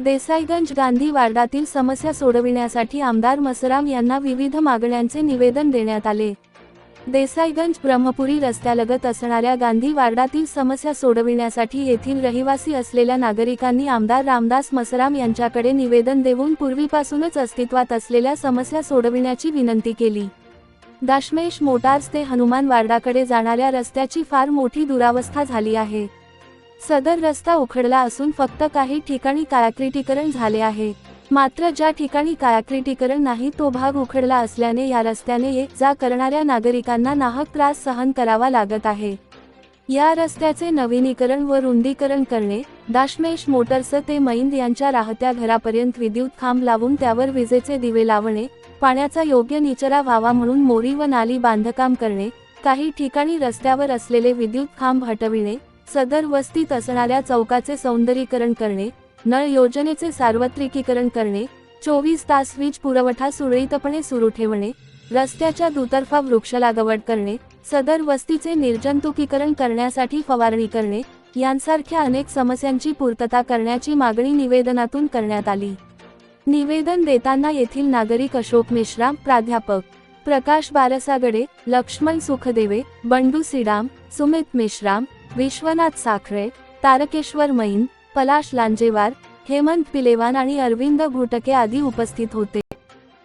देसाईगंज गांधी वार्डातील समस्या सोडविण्यासाठी आमदार मसराम यांना विविध मागण्यांचे निवेदन देण्यात आले. देसाईगंज ब्रह्मपुरी रस्त्यालगत असणाऱ्या गांधी वार्डातील समस्या सोडविण्यासाठी येथील रहिवासी असलेल्या नागरिकांनी आमदार रामदास मसराम यांच्याकडे निवेदन देऊन पूर्वीपासूनच अस्तित्वात असलेल्या समस्या सोडविण्याची विनंती केली. दाशमेश मोटार्स ते हनुमान वार्डाकडे जाणाऱ्या रस्त्याची फार मोठी दुरावस्था झाली आहे. सदर रस्ता उखडला असून फक्त काही ठिकाणी कायाक्रिटीकरण झाले आहे. मात्र ज्या ठिकाणी कायाक्रिटीकरण नाही तो भाग उखडला असल्याने या रस्त्याने ये जा करणाऱ्या नागरिकांना नाहक त्रास सहन करावा लागत आहे. या रस्त्याचे नवीनीकरण व रुंदीकरण करणे दाशमेश मोटर्स ते मैंद यांच्या राहत्या घरापर्यंत विद्युत खांब लावून त्यावर विजेचे दिवे लावणे पाण्याचा योग्य निचरा व्हावा म्हणून मोरी व नाली बांधकाम करणे काही ठिकाणी रस्त्यावर असलेले विद्युत खांब हटविणे सदर वस्तीत असणाऱ्या चौकाचे सौंदर्यीकरण करणे नळ योजनेचे सार्वत्रिकीकरण करणे चोवीस तास वीज पुरवठा सुरळीतपणे सुरू ठेवणे रस्त्याच्या दुतर्फा वृक्ष लागवड करणे सदर वस्तीचे निर्जंतुकीकरण करण्यासाठी फवारणी करणे यांसारख्या अनेक समस्यांची पूर्तता करण्याची मागणी निवेदनातून करण्यात आली. निवेदन देताना येथील नागरिक अशोक मेश्राम प्राध्यापक प्रकाश बारसागडे लक्ष्मण सुखदेवे बंडू सिडाम सुमित मेश्राम विश्वनाथ साखरे तारकेश्वर मैन पलाश लांजेवार हेमंत पिलेवान आणि अरविंद घोटके आदी उपस्थित होते.